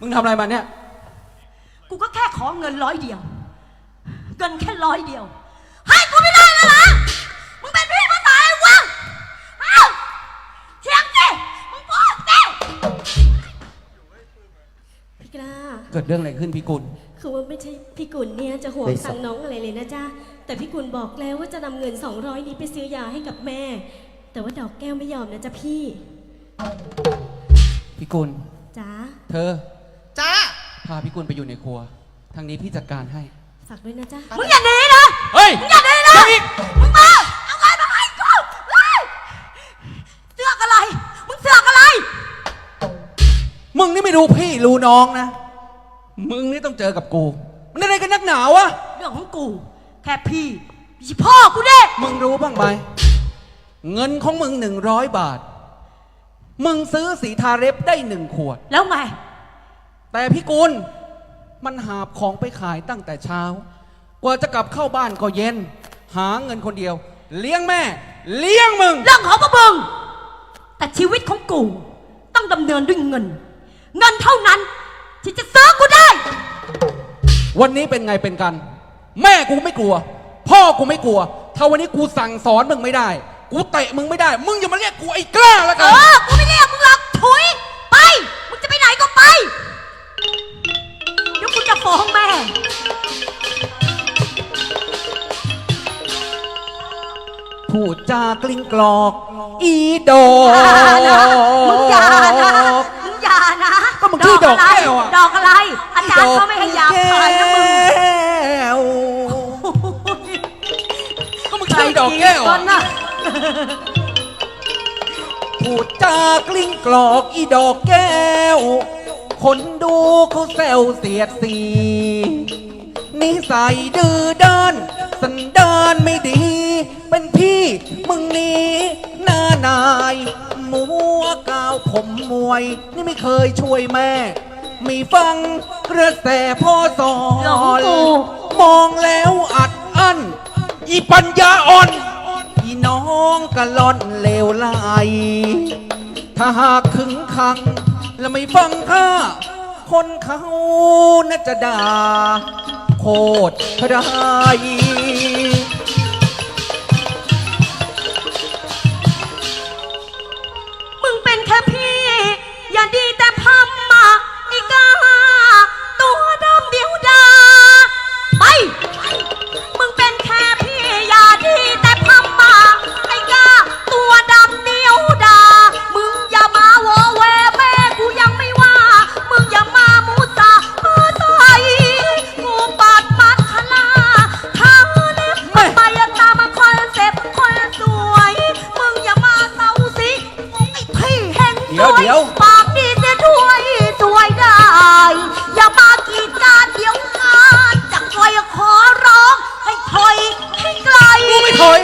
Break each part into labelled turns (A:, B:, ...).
A: มึงทำอะไรมาเนี่ย
B: กูก็แค่ขอเงินร้อยเดียว เงินแค่ร้อยเดียว ให้กูไม่ได้แล้วเหรอ มึงเป็นพี่ภาษาอะไรวะเอ้าเถียงสิ มึงพูดสิ
C: พี่กล้า
A: เกิดเรื่องอะไรขึ้นพี่กุล
C: คือว่าไม่ใช่พี่กุลเนี่ยจะห่วง
A: ได้ส
C: ตั
A: อง
C: งค์น้องอะไรเลยนะจ๊ะ แต่พี่กุลบอกแล้วว่าจะนำเงิน 200 นี้ไปซื้อยาให้กับแม่ แต่ว่าดอกแก้วไม่ยอมนะจ๊ะพี่
A: พี่กุล
C: จ๋า
A: เธอ
D: จ้า
A: พาพี่กุลไปอยู่ในครัว ทางนี้พี่จัดการให้
C: ฝากด้วยนะจ๊ะ
B: มึงอย่าหนีนะ
A: เฮ้ย
B: มึงอย่าหนีนะ
A: อีก
B: มึงมาเอาเงินมาให้กูเฮ้ยเสือกอะไร มึงเสือกอะไร
A: มึงนี่ไม่รู้พี่รู้น้องนะ มึงนี่ต้องเจอกับกู มันอะไรกันนักหนาวะ
B: เรื่องของกู แค่พี่ไม่ใช่พ่อกูเด้
A: มึงรู้บ้างไหม เงินของมึงหนึ่งร้อยบาท มึงซื้อสีทาเล็บได้หนึ่งขวด
B: แล้วไง
A: แต่พี่กุลมันหาบของไปขายตั้งแต่เช้า กว่าจะกลับเข้าบ้านก็เย็น หาเงินคนเดียว เลี้ยงแม่ เลี้ยงมึง
B: เรื่องของพวกมึง แต่ชีวิตของกูต้องดำเนินด้วยเงิน เงินเท่านั้น ที่จะซื้อกูได้
A: วันนี้เป็นไงเป็นกัน แม่กูไม่กลัว พ่อกูไม่กลัว ถ้าวันนี้กูสั่งสอนมึงไม่ได้ กูเตะมึงไม่ได้ มึงอย่ามาเรียกกูไอ้กล้าแล้ว
B: เอ
A: กัน
B: อกูไม่เรียกมึงหรอก ดจา
A: กลิ้งกรอก อีดอ
B: อย่านะมึงอย่านะ
A: ก
B: มึงอย่านะ
A: ก็มึงชื่อดอกแก้วอะ
B: ดอกอะไร อาจารย์ก็ไม่ให้หยาบคายนะมึง
A: แก้ว ก็มึงชื่อดอกแก้ว
B: ก่อ
A: อะ
B: นนะ
A: พูดจากลิ้งกรอกอีดอกแก้ว คนดูเขาแซวเสียดสี นิสัยดื้อด้านสันดานไม่ดี เป็นพี่มึงนี้หน้านายมัวกาวผมมวย นี่ไม่เคยช่วยแม่ไม่ฟังกระแสพ่อสอ
B: หลง
A: น
B: กู
A: มองแล้วอัดอั้น อีปัญญาอ่อนพี่น้องกะล่อนเลวไหลถ้าหากขึงขัง แล้วไม่ฟังข้าคนเขาน่าจะด่า ตรได้
B: มึงเป็นแค่พี่ ถอย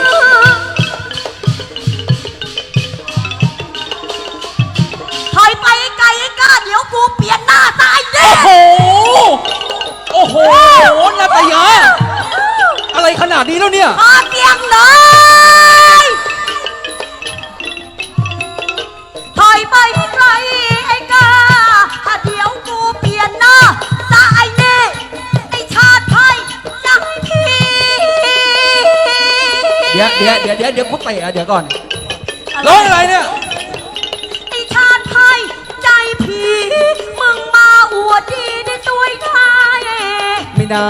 A: ถอย
B: ไปไกลไอ้กล้าเดี๋ยวกูเปลี่ยนหน้าตายเด้
A: โอ้โห โอ้โหนาตยา อะไรขนาดนี้แล้วเนี่ย
B: พอเตียงเลย ดี๋ยวเดี๋
A: ยวเดี๋ยวเดี๋ยวเดี๋ยวกูเตะอะเดี๋ยวก่อน ร้องอะไรเนี่ย
B: ไอ้ชาติไทยใจผี มึงมาอวดดีได้สวยได้
A: ไม่น่า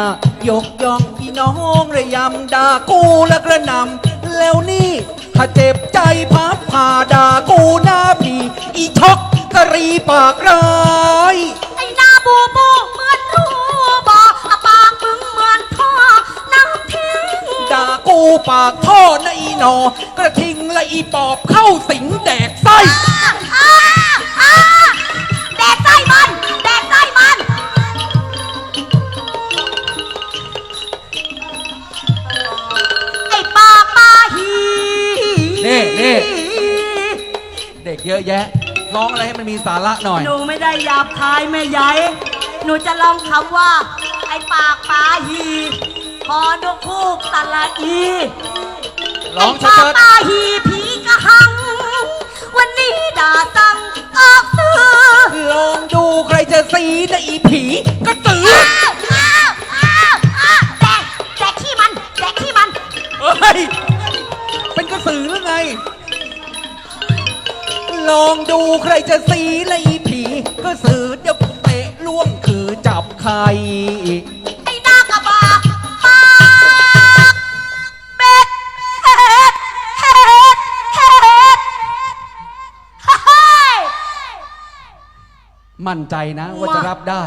A: ยกย่องพี่น้องระยำด่ากูและกระหนำแล้วนี่ ถ้าเจ็บใจพับผ่าด่ากูหน้าผีอีช็อกกะรีปากร้าย
B: ปากท่อนะ
A: อีหนอ กระทิงและอีปอบเข้าสิงแดกไส้
B: อ่าอ่าแดกไส้มันแดกไส้มันไอ้ปากปาหี
A: นี่นี่ เด็กเยอะแยะ ร้องอะไรให้มันมีสาระหน่อย
B: หนูไม่ได้หยาบคายแม่ใหญ่หนูจะลองคำว่า ไอ้ปากปาหี พอดวงคูกตาละอี
A: ร้องชิ
B: ตาหีผีกระหัง วันนี้ด่าตังออกสือ
A: ลองดูใครจะสีแต่อีผีกระสือเด็กเด็กที่มันแดกที่มัน เอ้ย เป็นกระสือหรือ
B: ไง ลองดูใครจะสีและอีผีกระสือเดี๋ยวเตะล่วงคือจับใคร
A: มั่นใจนะว่าจะรับได้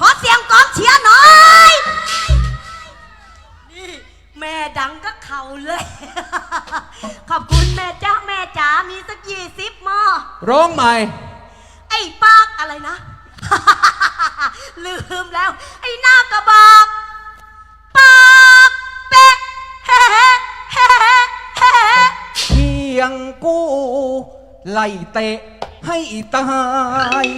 B: ขอเสียงกองเชียร์หน่อย นี่แม่ดังก็เขาเลย ขอบคุณแม่จ้าแม่จ๋ามีสักยี่สิบหม้อ
A: ร้องใหม่
B: ไอ้ปากอะไรนะ ลืมแล้ว ไอ้หน้ากระบอกปากเป็ดเฮ้เฮ้เฮ้เฮ้
A: เพียงกู ไล่เตะให้ตาย